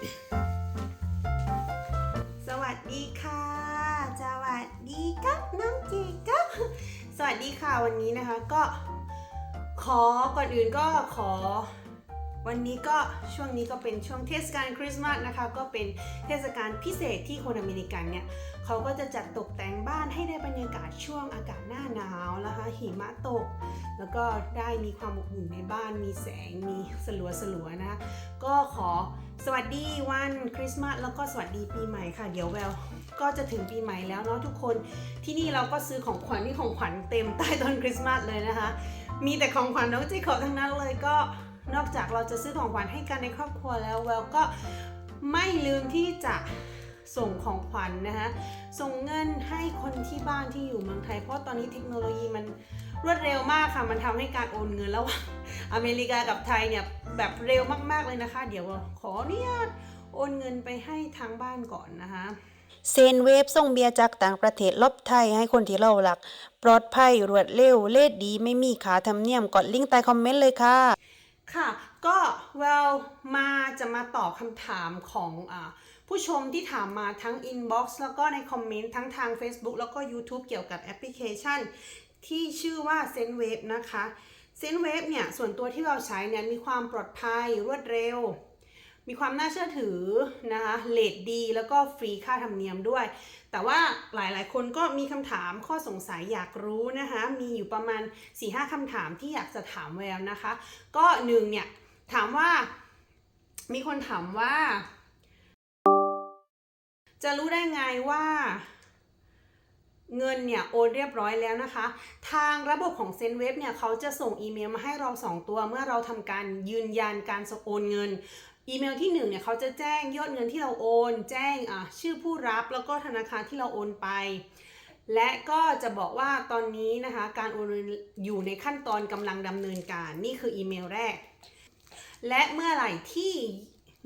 สวัสดีค่ะ สวัสดีครับน้องเจครับ สวัสดีค่ะวันนี้นะคะก็ ขอก่อนอื่นก็ขอ วันนี้ก็ช่วงนี้ก็เป็นช่วงเทศกาลคริสต์มาสนะคะ ก็เป็นเทศกาลพิเศษที่คนอเมริกันเนี่ยเขาก็จะจัดตกแต่งบ้านให้ได้บรรยากาศช่วงอากาศหน้าหนาวนะคะหิมะตก แล้วก็ได้มีความอบอุ่นในบ้านมีแสงมีสลัวสลัวนะคะก็ขอสวัสดีวันคริสต์มาสแล้วก็สวัสดีปีใหม่ค่ะ เดี๋ยวแววก็จะถึงปีใหม่แล้วเนาะทุกคนที่นี่เราก็ซื้อของขวัญที่ของขวัญเต็มใต้ต้นคริสต์มาสเลยนะคะ มีแต่ของขวัญน้องเจคอบทั้งนั้นเลยก็ นอกจากเราจะซื้อของขวัญให้กันในครอบครัวแล้วแววก็ไม่ลืมที่จะส่งของขวัญนะคะส่งเงินให้คนที่บ้านที่อยู่เมืองไทย เพราะตอนนี้เทคโนโลยีมันรวดเร็วมากค่ะ มันทำให้การโอนเงินระหว่างอเมริกากับไทยเนี่ยแบบเร็วมากๆเลยนะคะ เดี๋ยวขออนุญาตโอนเงินไปให้ทางบ้านก่อนนะคะเซนเวฟส่งเบียร์จากต่างประเทศลบไทยให้คนที่เราหลัก ปลอดภัยรวดเร็วเลดดีไม่มีขาธรรมเนียมกดลิงก์ใต้คอมเมนต์เลยค่ะ ค่ะ ก็เวลมาจะมาตอบคำถามของอผู้ชมที่ถามมาทั้ง Inbox แล้วก็ในคอมเมนต์ทั้งทาง Facebook แล้วก็ YouTube เกี่ยวกับแอปพลิเคชัน ที่ชื่อว่า ZenWave นะคะ ZenWave เนี่ย ส่วนตัวที่เราใช้เนี่ย มีความปลอดภัยรวดเร็ว มีความน่าเชื่อถือนะคะเลทดีแล้วก็ฟรีค่าธรรมเนียมด้วย แต่ว่าหลายๆ คนก็มีคำถามข้อสงสัยอยากรู้นะคะมีอยู่ประมาณ 4-5คำถามที่อยากจะถามแววนะคะ ก็หนึ่งเนี่ยถามว่ามีคนถามว่า จะรู้ได้ไงว่า เงินเนี่ยโอนเรียบร้อยแล้วนะคะ ทางระบบของเซนเว็บเนี่ยเขาจะส่งอีเมลมาให้เรา 2 ตัว เมื่อเราทำการยืนยันการโอนเงิน อีเมลที่1เนี่ยเขาจะแจ้งยอดเงินที่เราโอน แจ้งอะชื่อผู้รับแล้วก็ธนาคารที่เราโอนไป และก็จะบอกว่าตอนนี้นะคะการโอนเงินอยู่ในขั้นตอนกำลังดำเนินการนี่คืออีเมลแรก และเมื่อไหร่ที่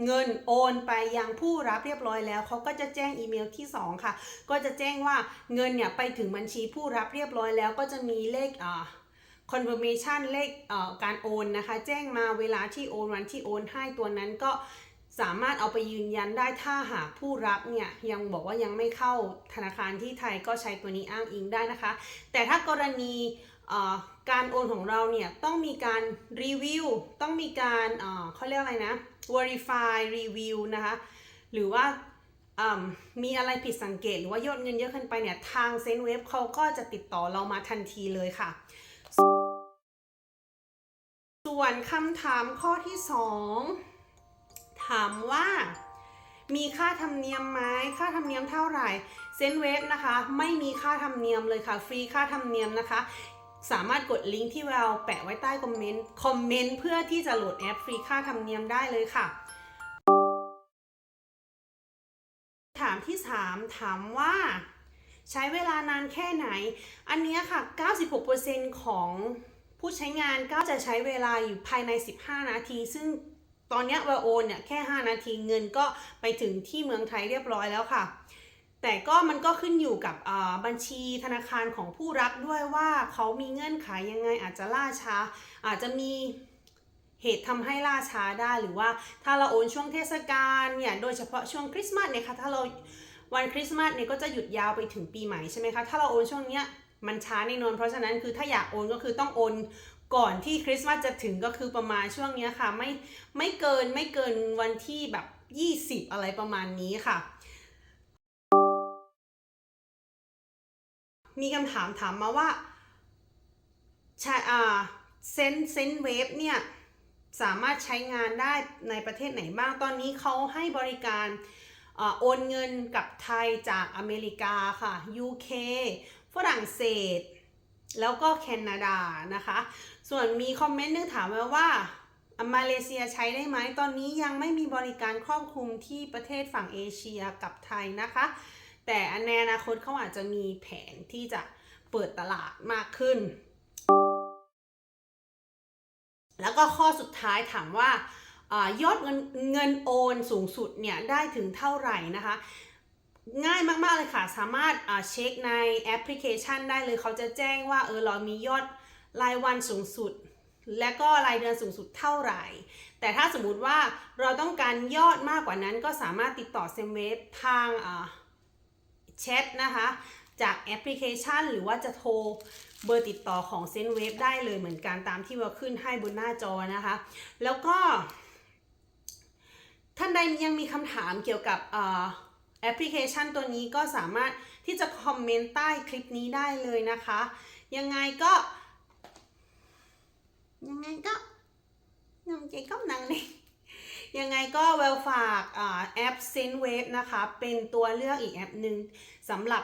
เงินโอนไปยังผู้รับเรียบร้อยแล้วเขาก็จะแจ้งอีเมลที่ 2 ค่ะ ก็จะแจ้งว่าเงินเนี่ยไปถึงบัญชีผู้รับเรียบร้อยแล้วก็จะมีเลขอ่า confirmation เลขเอ่อการโอนนะคะ แจ้งมาเวลาที่โอนวันที่โอนให้ตัวนั้นก็สามารถเอาไปยืนยันได้ถ้าหากผู้รับเนี่ยยังบอกว่ายังไม่เข้าธนาคารที่ไทยก็ใช้ตัวนี้อ้างอิงได้นะคะ แต่ถ้ากรณีเอ่อ การโอนของเราเนี่ยต้องมีการรีวิวต้องมีการเขาเรียกอะไรนะ verify review นะคะ หรือว่ามมีอะไรผิดสังเกต หรือว่ายอดเงินเยอะขึ้นไปเนี่ยทางเซนเว็บเขาก็จะติดต่อเรามาทันทีเลยค่ะ ส่วนคำถามข้อที่ 2 ถามว่ามีค่าธรรมเนียมไหมค่าธรรมเนียมเท่าไหร่ เซนเว็บนะคะ ไม่มีค่าธรรมเนียมเลยค่ะ ฟรีค่าธรรมเนียมนะคะ สามารถกดลิงก์ที่เราแปะไว้ใต้คอมเมนต์คอมเมนต์เพื่อที่จะโหลดแอปฟรีค่าธรรมเนียมได้เลยค่ะ ถามที่ 3 ถามว่าใช้เวลานานแค่ไหน อันเนี้ยค่ะ 96%ของผู้ใช้งานก็จะใช้เวลาอยู่ภายใน 15 นาที ซึ่งตอนเนี้ยวาโอนเนี่ยแค่ 5 นาทีเงินก็ไปถึงที่เมืองไทยเรียบร้อยแล้วค่ะ แต่ก็มันก็ขึ้นอยู่กับบัญชีธนาคารของผู้รับด้วยว่าเขามีเงื่อนไขยังไงอาจจะล่าช้า อาจจะมีเหตุทำให้ล่าช้าได้หรือว่าถ้าเราโอนช่วงเทศกาลเนี่ยโดยเฉพาะช่วงคริสต์มาสเนี่ยค่ะถ้าเราวันคริสต์มาสเนี่ยก็จะหยุดยาวไปถึงปีใหม่ใช่ไหมคะถ้าเราโอนช่วงเนี้ยมันช้าแน่นอนเพราะฉะนั้นคือถ้าอยากโอนก็คือต้องโอนก่อนที่คริสต์มาสจะถึงก็คือประมาณช่วงเนี้ยค่ะไม่ไม่เกินไม่เกินวันที่แบบ 20 อะไรประมาณนี้ค่ะ มีคำถามถามมาว่าใช่อ่าเซนเซนเวฟเนี่ย สามารถใช้งานได้ในประเทศไหนบ้าง ตอนนี้เขาให้บริการอโอนเงินกับไทยจากอเมริกาค่ะ UK ฝรั่งเศส แล้วก็แคนาดานะคะ ส่วนมีคอมเมนต์นึงถามมาว่ามาเลเซียใช้ได้ไหม ตอนนี้ยังไม่มีบริการครอบคลุมที่ประเทศฝั่งเอเชียกับไทยนะคะ แต่ในอนาคตเขาอาจจะมีแผนที่จะเปิดตลาดมากขึ้น แล้วก็ข้อสุดท้ายถามว่าอยอดเงินเงินโอนสูงสุดเนี่ยได้ถึงเท่าไหร่นะคะ ง่ายมากๆเลยค่ะ สามารถเช็คในแอปพลิเคชันได้เลยเขาจะแจ้งว่าเออเรามียอดรายวันสูงสุด และก็รายเดือนสูงสุดเท่าไหร่ แต่แต่ถ้าสมมุติว่าเราต้องการยอดมากกว่านั้นก็สามารถติดต่อเซมเวฟทางอ่า แชทนะคะ จากแอปพลิเคชัน หรือว่าจะโทรเบอร์ติดต่อของเซนเวฟได้เลยเหมือนกันตามที่ว่าขึ้นให้บนหน้าจอนะคะ แล้วก็ ท่านใดยังมีคำถามเกี่ยวกับแอปพลิเคชันตัวนี้ก็สามารถที่จะคอมเมนต์ใต้คลิปนี้ได้เลยนะคะ ยังไงก็ ยังไงก็ยังใจก็นังเลย ยังไงก็เวลฝากอแอป s e n w a v e นะคะ เป็นตัวเลือกอีกแอปหนึ่งสำหรับ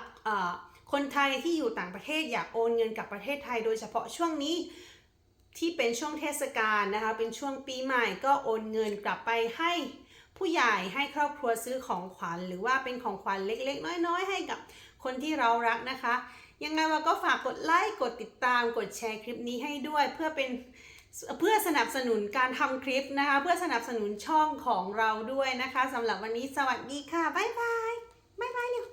คนไทยที่อยู่ต่างประเทศอยากโอนเงินกลับประเทศไทย โดยเฉพาะช่วงนี้ที่เป็นช่วงเทศกาลนะคะ เป็นช่วงปีใหม่ก็โอนเงินกลับไปให้ผู้ใหญ่ให้ครอบครัวซื้อของขวัญ หรือว่าเป็นของขวัญเล็ก ๆ น้อย ๆ ให้กับคนที่เรารักนะคะ ยังไงว่าก็ฝากกดไลค์กดติดตามกดแชร์คลิปนี้ให้ด้วย เพื่อเป็น เพื่อสนับสนุนการทำคลิปนะคะ เพื่อสนับสนุนช่องของเราด้วยนะคะสำหรับวันนี้สวัสดีค่ะ บ๊ายบาย บ๊ายบายเร็ว